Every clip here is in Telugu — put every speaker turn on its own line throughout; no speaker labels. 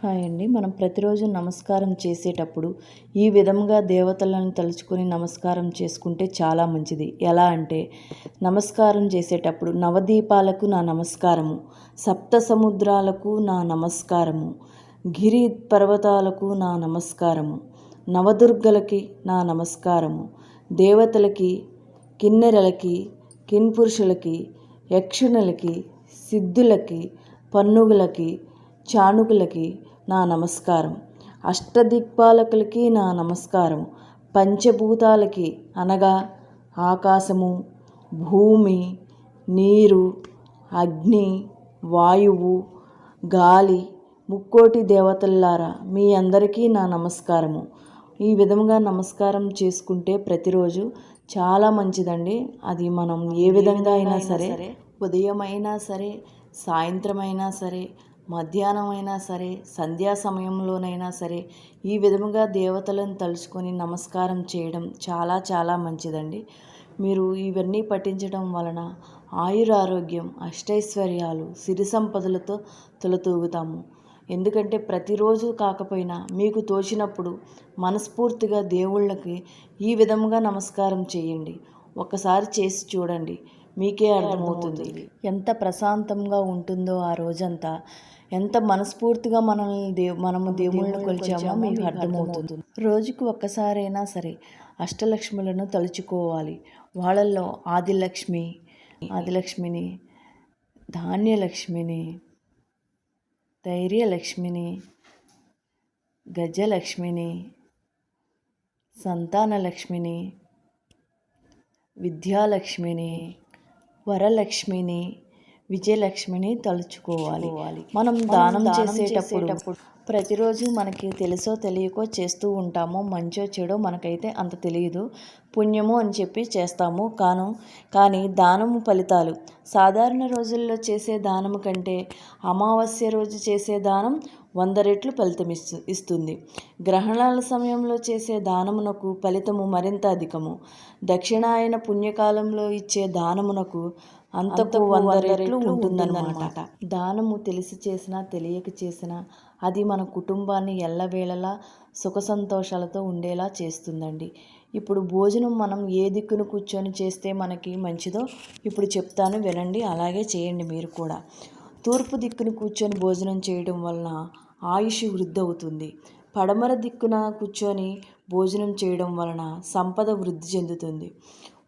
హాయ్ అండి. మనం ప్రతిరోజు నమస్కారం చేసేటప్పుడు ఈ విధంగా దేవతలను తలుచుకొని నమస్కారం చేసుకుంటే చాలా మంచిది. ఎలా అంటే నమస్కారం చేసేటప్పుడు నవదీపాలకు నా నమస్కారము సప్త సముద్రాలకు నా నమస్కారము గిరి పర్వతాలకు నా నమస్కారము నవదుర్గలకి నా నమస్కారము దేవతలకి కిన్నెరలకి కిన్పురుషులకి యక్షునులకి సిద్ధులకి పన్నుగులకి చాణుకులకి నా నమస్కారం. అష్టదిక్పాలకులకి నా నమస్కారం. పంచభూతాలకి అనగా ఆకాశము భూమి నీరు అగ్ని వాయువు గాలి ముక్కోటి దేవతల్లారా మీ అందరికీ నా నమస్కారము. ఈ విధంగా నమస్కారం చేసుకుంటే ప్రతిరోజు చాలా మంచిదండి. అది మనం ఏ విధంగా అయినా సరే ఉదయం అయినా సరే సాయంత్రం అయినా సరే మధ్యాహ్నం అయినా సరే సంధ్యా సమయంలోనైనా సరే ఈ విధముగా దేవతలను తలుచుకొని నమస్కారం చేయడం చాలా చాలా మంచిదండి. మీరు ఇవన్నీ పఠించడం వలన ఆయురారోగ్యం అష్టైశ్వర్యాలు సిరి సంపదలతో తొలతూగుతాము. ఎందుకంటే ప్రతిరోజు కాకపోయినా మీకు తోచినప్పుడు మనస్ఫూర్తిగా దేవుళ్ళకి ఈ విధముగా నమస్కారం చేయండి. ఒకసారి చేసి చూడండి. మీకే అర్థమవుతుంది. ఎంత ప్రశాంతంగా ఉంటుందో ఆ రోజంతా. ఎంత మనస్ఫూర్తిగా మనల్ని దే మనము దేవుళ్ళని కొలిచామో మీకు అర్థమవుతుంది. రోజుకు ఒక్కసారైనా సరే అష్టలక్ష్ములను తలుచుకోవాలి. వాళ్ళల్లో ఆదిలక్ష్మి ఆదిలక్ష్మిని ధాన్యలక్ష్మిని ధైర్యలక్ష్మిని గజలక్ష్మిని సంతానలక్ష్మిని విద్యాలక్ష్మిని వరలక్ష్మిని విజయలక్ష్మిని తలుచుకోవాలి. మనం దానం చేసేటప్పుడు ప్రతిరోజు మనకి తెలుసో తెలియకో చేస్తూ ఉంటాము మంచో చెడో మనకైతే అంత తెలియదు. పుణ్యము అని చెప్పి చేస్తాము. కాను కానీ దానము ఫలితాలు. సాధారణ రోజుల్లో చేసే దానము కంటే అమావాస్య రోజు చేసే దానం వంద రెట్లు ఫలితం ఇస్తుంది. గ్రహణాల సమయంలో చేసే దానమునకు ఫలితము మరింత అధికము. దక్షిణాయన పుణ్యకాలంలో ఇచ్చే దానమునకు అంతకు వంద రెట్లు ఉంటుందన్నమాట. దానము తెలిసి చేసినా తెలియక చేసినా అది మన కుటుంబాన్ని ఎల్లవేళలా సుఖ సంతోషాలతో ఉండేలా చేస్తుందండి. ఇప్పుడు భోజనం మనం ఏ దిక్కును కూర్చొని చేస్తే మనకి మంచిదో ఇప్పుడు చెప్తాను వినండి అలాగే చేయండి మీరు కూడా. తూర్పు దిక్కును కూర్చొని భోజనం చేయడం వలన ఆయుష్ వృద్ధి అవుతుంది పడమర దిక్కున కూర్చొని భోజనం చేయడం వలన సంపద వృద్ధి చెందుతుంది.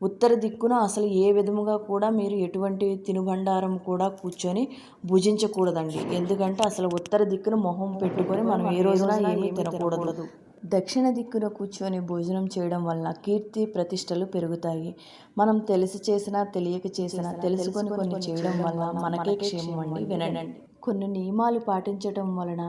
ఉత్తర దిక్కున అసలు ఏ విధముగా కూడా మీరు ఎటువంటి తినుబండారం కూడా కూర్చొని భుజించకూడదండి. ఎందుకంటే అసలు ఉత్తర దిక్కున మొహం పెట్టుకొని మనం ఏ రోజున ఏమీ తినకూడదు. దక్షిణ దిక్కున కూర్చొని భోజనం చేయడం వల్ల కీర్తి ప్రతిష్టలు పెరుగుతాయి. మనం తెలిసి చేసినా తెలియక చేసినా తెలుసుకొని కొన్ని చేయడం వల్ల మనకే క్షేమం అండి. వినండి. కొన్ని నియమాలు పాటించడం వలన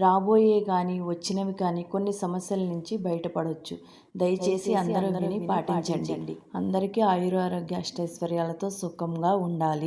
రాబోయే కానీ వచ్చినవి కానీ కొన్ని సమస్యల నుంచి బయటపడవచ్చు దయచేసి అందరూ విని పాటించండి. అందరికీ ఆయురారోగ్య అష్టైశ్వర్యాలతో సుఖంగా ఉండాలి.